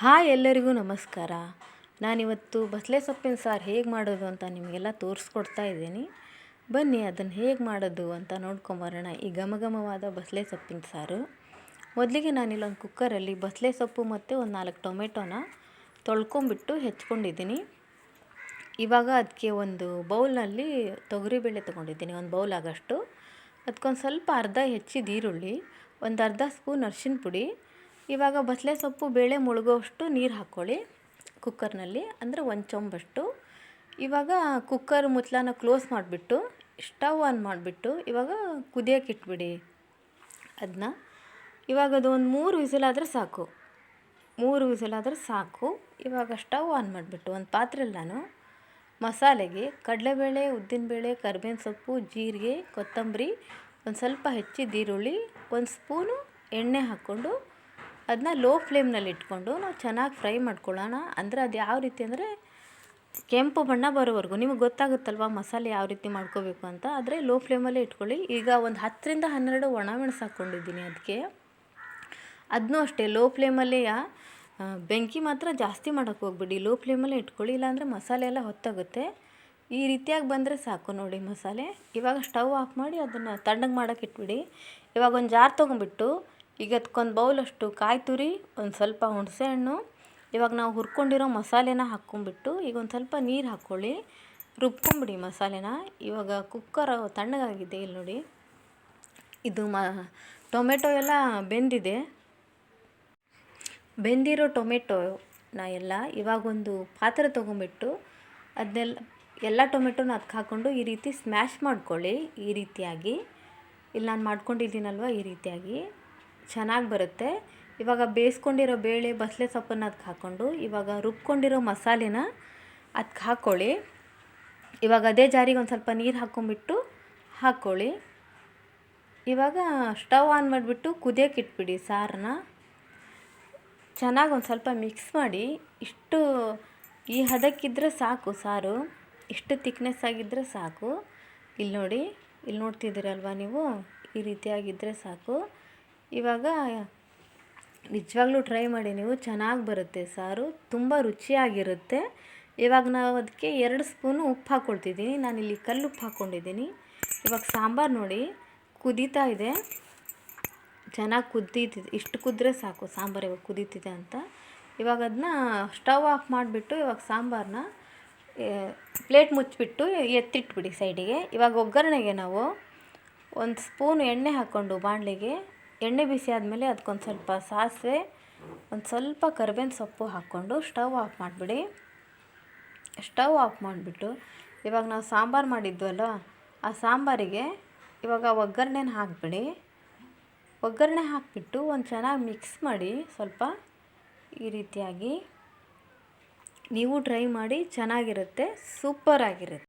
Hi ಎಲ್ಲರಿಗೂ ನಮಸ್ಕಾರ. ನಾನಿವತ್ತು ಬಸಳೆ ಸೊಪ್ಪಿನ ಸಾರು ಹೇಗೆ ಮಾಡೋದು ಅಂತ ನಿಮಗೆಲ್ಲ ತೋರಿಸ್ಕೊಡ್ತಾ ಇದ್ದೀನಿ. ಬನ್ನಿ ಅದನ್ನು ಹೇಗೆ ಮಾಡೋದು ಅಂತ ನೋಡ್ಕೊಂಬರೋಣ ಈ ಘಮಘಮವಾದ ಬಸಳೆ ಸೊಪ್ಪಿನ ಸಾರು. ಮೊದಲಿಗೆ ನಾನಿಲ್ಲೊಂದು ಕುಕ್ಕರಲ್ಲಿ ಬಸಳೆ ಸೊಪ್ಪು ಮತ್ತು ಒಂದು ನಾಲ್ಕು ಟೊಮೆಟೊನ ತೊಳ್ಕೊಂಬಿಟ್ಟು ಹೆಚ್ಕೊಂಡಿದ್ದೀನಿ. ಇವಾಗ ಅದಕ್ಕೆ ಒಂದು ಬೌಲ್ನಲ್ಲಿ ತೊಗರಿಬೇಳೆ ತೊಗೊಂಡಿದ್ದೀನಿ, ಒಂದು ಬೌಲ್ ಆಗೋಷ್ಟು. ಅದಕ್ಕೊಂದು ಸ್ವಲ್ಪ ಅರ್ಧ ಹೆಚ್ಚಿದ ಈರುಳ್ಳಿ, ಒಂದು ಅರ್ಧ ಸ್ಪೂನ್ ಅರ್ಶಿನ ಪುಡಿ ಇವಾಗ ಬಸಳೆ ಸೊಪ್ಪು, ಬೇಳೆ ಮುಳುಗೋಷ್ಟು ನೀರು ಹಾಕ್ಕೊಳ್ಳಿ ಕುಕ್ಕರ್ನಲ್ಲಿ, ಅಂದರೆ ಒಂದು ಚೊಂಬಷ್ಟು. ಇವಾಗ ಕುಕ್ಕರ್ ಮುಚ್ಚಳನ ಕ್ಲೋಸ್ ಮಾಡಿಬಿಟ್ಟು, ಸ್ಟವ್ ಆನ್ ಮಾಡಿಬಿಟ್ಟು ಇವಾಗ ಕುದಿಯೋಕೆ ಇಟ್ಬಿಡಿ ಅದನ್ನ ಇವಾಗ ಅದು ಒಂದು ಮೂರು ವಿಸಿಲಾದರೆ ಸಾಕು. ಮೂರು ವಿಸಿಲಾದರೆ ಸಾಕು. ಇವಾಗ ಸ್ಟವ್ ಆನ್ ಮಾಡಿಬಿಟ್ಟು ಒಂದು ಪಾತ್ರೆಯಲ್ಲಿ ನಾನು ಮಸಾಲೆಗೆ ಕಡಲೆಬೇಳೆ, ಉದ್ದಿನಬೇಳೆ, ಕರ್ಬೇವಿನ ಸೊಪ್ಪು, ಜೀರಿಗೆ, ಕೊತ್ತಂಬರಿ, ಒಂದು ಸ್ವಲ್ಪ ಹೆಚ್ಚಿದ ಈರುಳ್ಳಿ, ಒಂದು ಸ್ಪೂನು ಎಣ್ಣೆ ಹಾಕ್ಕೊಂಡು ಅದನ್ನ ಲೋ ಫ್ಲೇಮ್ನಲ್ಲಿ ಇಟ್ಕೊಂಡು ನಾವು ಚೆನ್ನಾಗಿ ಫ್ರೈ ಮಾಡ್ಕೊಳ್ಳೋಣ. ಅಂದರೆ ಅದು ಯಾವ ರೀತಿ ಅಂದರೆ ಕೆಂಪು ಬಣ್ಣ ಬರೋವರೆಗೂ. ನಿಮಗೆ ಗೊತ್ತಾಗುತ್ತಲ್ವ ಮಸಾಲೆ ಯಾವ ರೀತಿ ಮಾಡ್ಕೋಬೇಕು ಅಂತ. ಆದರೆ ಲೋ ಫ್ಲೇಮಲ್ಲೇ ಇಟ್ಕೊಳ್ಳಿ. ಈಗ ಒಂದು ಹತ್ತರಿಂದ ಹನ್ನೆರಡು ಒಣಮೆಣಸು ಹಾಕ್ಕೊಂಡಿದ್ದೀನಿ ಅದಕ್ಕೆ ಅದನ್ನೂ ಅಷ್ಟೇ ಲೋ ಫ್ಲೇಮಲ್ಲೇ ಬೆಂಕಿ ಮಾತ್ರ ಜಾಸ್ತಿ ಮಾಡೋಕ್ಕೆ ಹೋಗ್ಬಿಡಿ. ಲೋ ಫ್ಲೇಮಲ್ಲೇ ಇಟ್ಕೊಳ್ಳಿ. ಇಲ್ಲಾಂದರೆ ಮಸಾಲೆ ಎಲ್ಲ ಹೊತ್ತಾಗುತ್ತೆ. ಈ ರೀತಿಯಾಗಿ ಬಂದರೆ ಸಾಕು ನೋಡಿ ಮಸಾಲೆ. ಇವಾಗ ಸ್ಟವ್ ಆಫ್ ಮಾಡಿ ಅದನ್ನು ತಣ್ಣಗೆ ಮಾಡೋಕೆ ಇಟ್ಬಿಡಿ. ಇವಾಗ ಒಂದು ಜಾರ್ ತೊಗೊಂಬಿಟ್ಟು ಈಗ ಅದಕ್ಕೊಂದು ಬೌಲಷ್ಟು ಕಾಯಿ ತುರಿ ಒಂದು ಸ್ವಲ್ಪ ಹುಣಸೆ ಹಣ್ಣು. ಇವಾಗ ನಾವು ಹುರ್ಕೊಂಡಿರೋ ಮಸಾಲೆನ ಹಾಕ್ಕೊಂಬಿಟ್ಟು ಈಗ ಒಂದು ಸ್ವಲ್ಪ ನೀರು ಹಾಕ್ಕೊಳ್ಳಿ ರುಬ್ಕೊಂಬಿಡಿ ಮಸಾಲೆನ. ಇವಾಗ ಕುಕ್ಕರ್ ತಣ್ಣಗಾಗಿದೆ ಇಲ್ಲಿ ನೋಡಿ. ಇದು ಮ, ಟೊಮೆಟೊ ಎಲ್ಲ ಬೆಂದಿದೆ. ಬೆಂದಿರೋ ನಾ ಎಲ್ಲ ಇವಾಗ ಒಂದು ಪಾತ್ರೆ ತೊಗೊಂಬಿಟ್ಟು ಅದನ್ನೆಲ್ಲ ಎಲ್ಲ ಟೊಮೆಟೊನ ಅದಕ್ಕೆ ಹಾಕ್ಕೊಂಡು ಈ ರೀತಿ ಸ್ಮ್ಯಾಶ್ ಮಾಡ್ಕೊಳ್ಳಿ, ಈ ರೀತಿಯಾಗಿ. ಇಲ್ಲಿ ನಾನು ಮಾಡ್ಕೊಂಡಿದ್ದೀನಲ್ವ, ಈ ರೀತಿಯಾಗಿ. ಚೆನ್ನಾಗಿ ಬರುತ್ತೆ. ಇವಾಗ ಬೇಯಿಸ್ಕೊಂಡಿರೋ ಬೇಳೆ ಬಸಳೆ ಸೊಪ್ಪನ್ನು ಅದಕ್ಕೆ ಹಾಕ್ಕೊಂಡು, ಇವಾಗ ರುಬ್ಕೊಂಡಿರೋ ಮಸಾಲೆನ ಅದಕ್ಕೆ ಹಾಕ್ಕೊಳ್ಳಿ ಇವಾಗ ಅದೇ ಜಾರಿಗೆ ಒಂದು ಸ್ವಲ್ಪ ನೀರು ಹಾಕ್ಕೊಂಬಿಟ್ಟು ಹಾಕ್ಕೊಳ್ಳಿ ಇವಾಗ ಸ್ಟವ್ ಆನ್ ಮಾಡಿಬಿಟ್ಟು ಕುದಿಯೋಕೆ ಇಟ್ಬಿಡಿ ಸಾರನ್ನ ಚೆನ್ನಾಗಿ ಒಂದು ಸ್ವಲ್ಪ ಮಿಕ್ಸ್ ಮಾಡಿ. ಇಷ್ಟು ಈ ಹದಕ್ಕಿದ್ರೆ ಸಾಕು ಸಾರು. ಇಷ್ಟು ತಿಕ್ನೆಸ್ ಆಗಿದ್ದರೆ ಸಾಕು. ಇಲ್ಲಿ ನೋಡಿ ಇಲ್ಲಿ ನೋಡ್ತಿದ್ದೀರಲ್ವ ನೀವು? ಈ ರೀತಿಯಾಗಿದ್ದರೆ ಸಾಕು. ಇವಾಗ ನಿಜವಾಗ್ಲೂ ಟ್ರೈ ಮಾಡಿ ನೀವು, ಚೆನ್ನಾಗಿ ಬರುತ್ತೆ ಸಾರು, ತುಂಬ ರುಚಿಯಾಗಿರುತ್ತೆ. ಇವಾಗ ನಾವು ಅದಕ್ಕೆ ಎರಡು ಸ್ಪೂನು ಉಪ್ಪು ಹಾಕ್ಕೊಳ್ತಿದ್ದೀನಿ ಇಲ್ಲಿ ಕಲ್ಲು ಉಪ್ಪು ಹಾಕ್ಕೊಂಡಿದ್ದೀನಿ ಇವಾಗ ಸಾಂಬಾರು ನೋಡಿ, ಕುದೀತಾ ಇದೆ. ಚೆನ್ನಾಗಿ ಕುದೀತಿದೆ. ಇಷ್ಟು ಕುದ್ರೆ ಸಾಕು ಸಾಂಬಾರು ಇವಾಗ ಕುದೀತಿದೆ ಅಂತ. ಇವಾಗ ಅದನ್ನ ಸ್ಟವ್ ಆಫ್ ಮಾಡಿಬಿಟ್ಟು ಇವಾಗ ಸಾಂಬಾರನ್ನ ಪ್ಲೇಟ್ ಮುಚ್ಚಿಬಿಟ್ಟು ಎತ್ತಿಟ್ಬಿಡಿ ಸೈಡಿಗೆ ಇವಾಗ ಒಗ್ಗರಣೆಗೆ ನಾವು ಒಂದು ಸ್ಪೂನ್ ಎಣ್ಣೆ ಹಾಕ್ಕೊಂಡು ಬಾಣಲೆಗೆ ಎಣ್ಣೆ ಬಿಸಿ ಆದಮೇಲೆ ಅದಕ್ಕೊಂದು ಸ್ವಲ್ಪ ಸಾಸಿವೆ, ಒಂದು ಸ್ವಲ್ಪ ಕರಿಬೇವಿನ ಸೊಪ್ಪು ಹಾಕ್ಕೊಂಡು ಸ್ಟವ್ ಆಫ್ ಮಾಡಿಬಿಡಿ. ಸ್ಟವ್ ಆಫ್ ಮಾಡಿಬಿಟ್ಟು ಇವಾಗ ನಾವು ಸಾಂಬಾರು ಮಾಡಿದ್ವಲ್ಲ, ಆ ಸಾಂಬಾರಿಗೆ ಇವಾಗ ಒಗ್ಗರಣೆನ ಹಾಕಿಬಿಡಿ. ಒಗ್ಗರಣೆ ಹಾಕಿಬಿಟ್ಟು ಒಂದು ಚೆನ್ನಾಗಿ ಮಿಕ್ಸ್ ಮಾಡಿ ಸ್ವಲ್ಪ ಈ ರೀತಿಯಾಗಿ ನೀವು ಟ್ರೈ ಮಾಡಿ ಚೆನ್ನಾಗಿರುತ್ತೆ, ಸೂಪರಾಗಿರುತ್ತೆ.